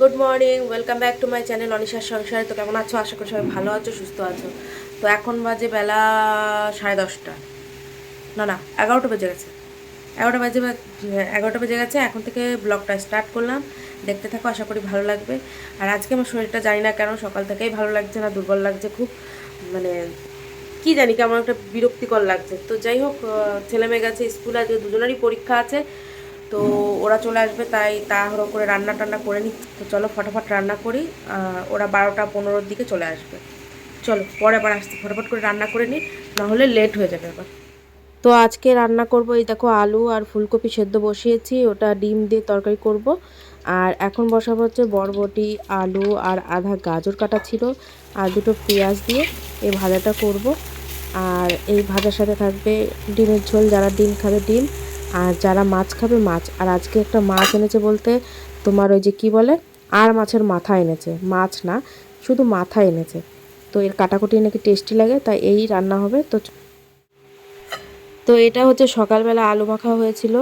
Good morning welcome back to my channel অনিশার সংসারে। তো কেমন আছো? আশা করি সবাই ভালো আছো, সুস্থ আছো। তো এখন বাজে বেলা সাড়ে দশটা। না না, এগারোটা বেজে গেছে। এগারোটা বাজে এগারোটা বেজে গেছে, এখন থেকে ব্লগটা স্টার্ট করলাম। দেখতে থাকো, আশা করি ভালো লাগবে। আর আজকে আমার শরীরটা জানি না কেন, সকাল থেকেই ভালো লাগছে না, দুর্বল লাগছে খুব। মানে কি জানি কেমন একটা বিরক্তিকর লাগছে। তো যাই হোক ছেলে মেয়ে গেছে, স্কুলে আজকে দুজনেরই পরীক্ষা আছে। তো ওরা চলে আসবে, তাই তাড়াহুড়ো করে রান্না টান্না করে নিই তো চলো ফটাফট রান্না করি ওরা বারোটা পনেরোর দিকে চলে আসবে। চলো, পরে আবার আসতে ফটাফট করে রান্না করে নিই নাহলে লেট হয়ে যাবে আবার। তো আজকে রান্না করব, এই দেখো আলু আর ফুলকপি সেদ্ধ বসিয়েছি, ওটা ডিম দিয়ে তরকারি করব। আর এখন বসাবো হচ্ছে বরবটি, আলু আর আধা গাজর কাটা ছিল, আর দুটো পেঁয়াজ দিয়ে এই ভাজাটা করব। আর এই ভাজার সাথে থাকবে ডিমের ঝোল, যারা ডিম খাবে ডিম আর যারা মাছ খাবে, মাছ। আর আজকে একটা মাছ এনেছে বলতে তোমার ওই যে কি বলে? আর মাছের মাথা এনেছে। মাছ না, শুধু মাথা এনেছে। তো এর কাটাকুটি নাকি টেস্টি লাগে, তাই এই রান্না হবে। তো তো এটা হচ্ছে সকালবেলা আলু মাখা হয়েছিল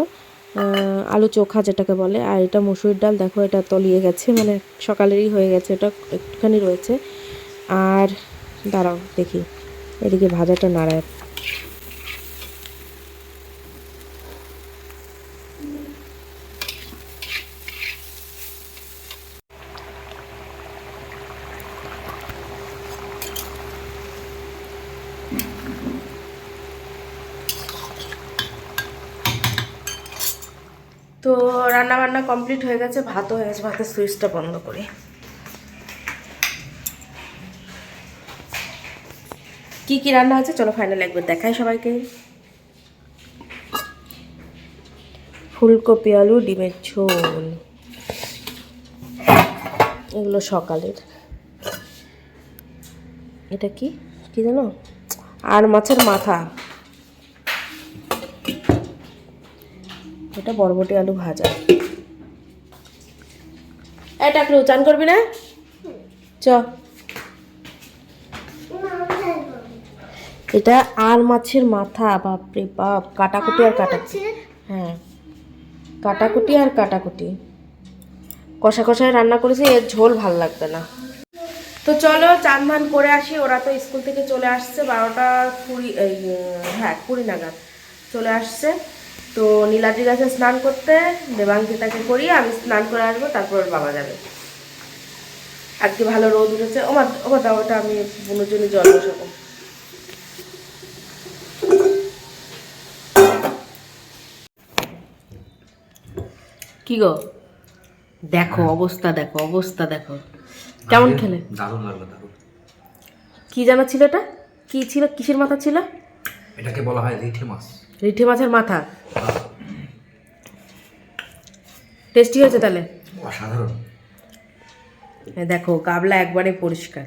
আলু চোখা যেটাকে বলে। আর এটা মুসুর ডাল, দেখো এটা তলিয়ে গেছে মানে সকালেরই হয়ে গেছে, এটা একটুখানি রয়েছে। আর দাঁড়াও দেখি, এদিকে ভাজাটা নাড়ায়। তো রান্না বান্না কমপ্লিট হয়ে গেছে, ভাতও হয়ে গেছে, ভাতের সুইচটা বন্ধ করি। কি কি রান্না হয়েছে চলো ফাইনাল একবার দেখাই সবাইকে। ফুলকপি, আলু, ডিমের ঝোল। এগুলো সকালের। এটা কি? কি জানো? আর মাছের মাথা। এটা বরবটি আলু ভাজা। এটা টাকলু চান করবি না? চ। এটা আর মাছের মাথা বাপরে বাপ কাটাকুটি আর কাটাকুটি। হ্যাঁ। কাটাকুটি আর কাটাকুটি। কষা কষায় রান্না করেছি এর ঝোল ভালো লাগবে না। তো চলো চান ধান করে আসি ওরা তো স্কুল থেকে চলে আসছে বারোটা কুড়ি এই, হ্যাঁ কুড়ি নাগাদ চলে আসছে। তো নীলাদ্রি গাছে স্নান করতে দেবাঙ্কিতাকে করিয়ে আমি স্নান করে আসব তারপর বাবা যাবে। আজকে ভালো রোদ উঠেছে। ওমা ওমা দাও ওটা আমি বোনের জন্য জল বসাবো। কি গো? দেখো অবস্থা দেখো অবস্থা দেখো। কেমন খেলে? দারুণ লাগল দারুণ। কি জানা ছিল এটা? কি ছিল? কিসের মাথা ছিল? এটাকে বলা হয় রিঠে মাছ। রিঠে মাছের মাথা? টেস্টি হয়েছে তাহলে? অসাধারণ। এই দেখো কাবলা একবারে পরিষ্কার।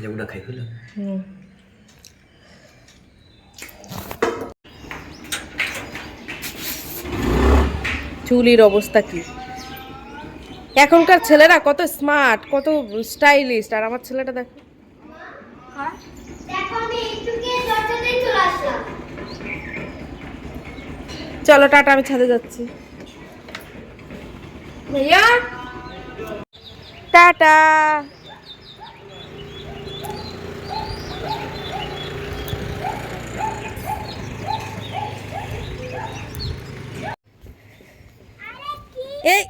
লেবুটা খাই ফেলে চুলির অবস্থা কি? এখনকার ছেলেরা কত স্মার্ট কত স্টাইলিস্ট আর আমার ছেলেটা দেখো। চলে টাটা আমি ছাদে যাচ্ছি। টাটা। এই.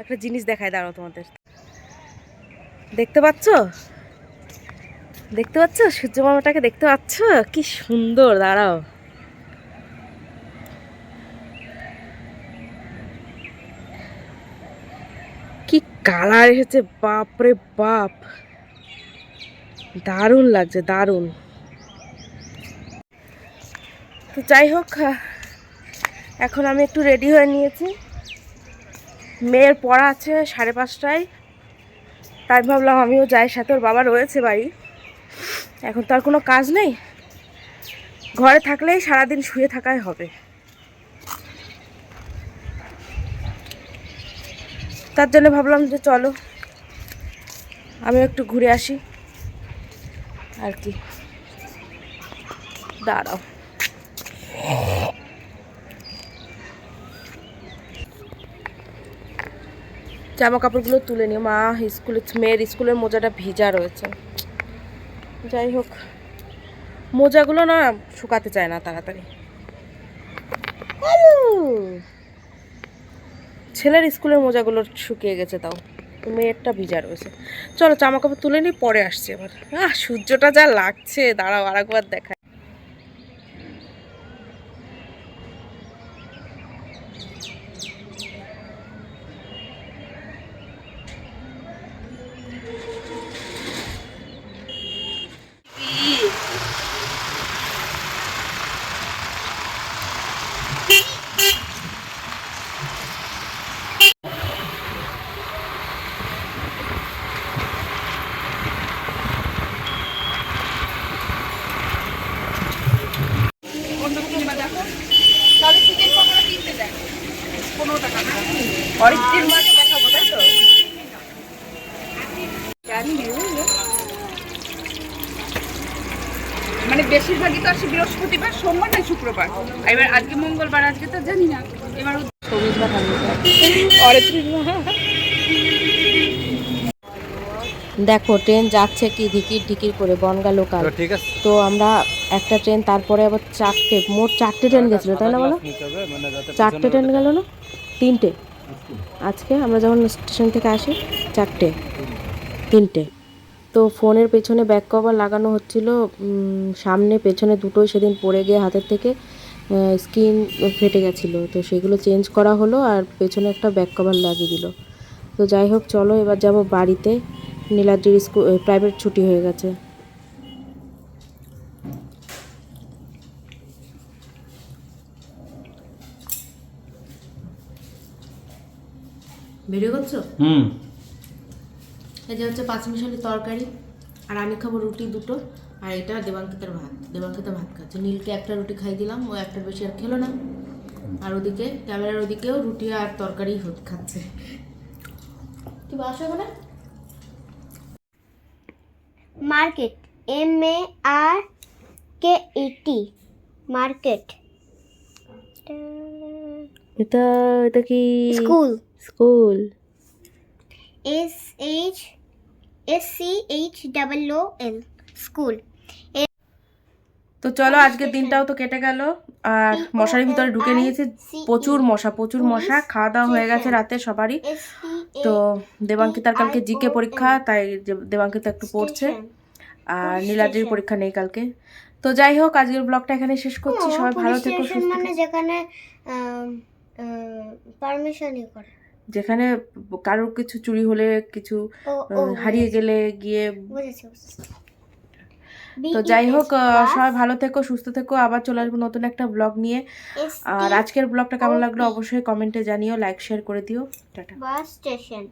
একটা জিনিস দেখায়, দাঁড়াও তোমাদের। দেখতে পাচ্ছ? দেখতে পাচ্ছ? সূর্য মামাটাকে দেখতে পাচ্ছ? কি সুন্দর, দাঁড়াও। কি কালার এসেছে বাপ রে বাপ। দারুণ লাগছে, দারুণ। তো যাই হোক, এখন আমি একটু রেডি হয়ে নিয়েছি। মেয়ের পড়া আছে সাড়ে পাঁচটায়। তাই ভাবলাম আমিও যাই, সাথে ওর বাবা রয়েছে বাড়ি। এখন তো আর কোনো কাজ নেই। ঘরে থাকলেই সারাদিন শুয়ে থাকাই হবে। তার জন্য ভাবলাম যে চলো আমি একটু ঘুরে আসি। আর কি। দাঁড়াও। জামা কাপড়গুলো তুলে নিও। মা, স্কুলে, মেয়ের স্কুলের মোজাটা ভিজা রয়েছে। যাই হোক, মোজাগুলো না শুকাতে চায় না তাড়াতাড়ি! ছেলের স্কুলের মোজাগুলো শুকিয়ে গেছে তাও। মেয়েরটা ভিজা রয়েছে। চলো জামা কাপড় তুলে নিই, পরে আসছে এবার আহ, সূর্যটা যা লাগছে, দাঁড়াও আরেকবার দেখা মানে বেশিরভাগই তো আসে বৃহস্পতিবার সোমবার না শুক্রবার? এবার আজকে মঙ্গলবার আজকে তো জানি না। এবার দেখো ট্রেন যাচ্ছে কি ঢিকির ঢিকির করে বনগা লোকাল ঠিক আছে। তো আমরা একটা ট্রেন তারপরে আবার চারটে মোট চারটে ট্রেন গেছিল তাই না বলো? চারটে ট্রেন গেল না? তিনটে। আজকে আমরা যখন স্টেশন থেকে আসি চারটে। তিনটে। তো ফোনের পেছনে ব্যাক কভার লাগানো হচ্ছিল সামনে পেছনে দুটোই সেদিন পড়ে গিয়ে হাতের থেকে স্ক্রিন ফেটে গেছিল। তো সেগুলো চেঞ্জ করা হলো আর পেছনে একটা ব্যাক কভার লাগিয়ে দিল। তো যাই হোক চলো এবার যাব বাড়িতে। নীলাদ্রির স্কুল প্রাইভেট ছুটি হয়ে গেছে। ভিডিও করছ হুম। এই যে হচ্ছে পাঁচমিশালি তরকারি আর আমি খাব রুটি দুটো। আর এটা দেবাঙ্কিতের ভাত দেবাঙ্কিতা ভাত খাচ্ছে। নীলকে একটা রুটি খাই দিলাম ও একটার বেশি আর খেলো না। আর ওদিকে ক্যামেরার ওদিকেও রুটি আর তরকারি খাচ্ছে। কি বাসা মানে market M A R K E T market. এটা এটা কি? School. School. S H S C H double O L school তো চলো আজকের দিনটাও তো কেটে গেল। আর মশারির ভিতরে ঢুকে নিয়েছি। প্রচুর মশা প্রচুর মশা। খাওয়া দাওয়া হয়ে গেছে রাতে সবারই। সি তো দেবাঙ্কিতার কালকে জিকে পরীক্ষা তাই দেবাঙ্কিতা একটু পড়ছে। আর নীলাদ্রির পরীক্ষা নেই কালকে। তো যাই হোক আজকের ব্লগটা এখানে শেষ করছি। সবাই ভালো থেকো সুস্থ মানে। যেখানে পারমিশনই করে। যেখানে কারোর কিছু চুরি হলে কিছু হারিয়ে গেলে গিয়ে তো যাই হোক সবাই ভালো থেকো সুস্থ থেকো আবার চলে আসব নতুন একটা ব্লগ নিয়ে। আর আজকের ব্লগটা কেমন লাগল অবশ্যই কমেন্টে জানিও লাইক শেয়ার করে দিও। টাটা। Bus station.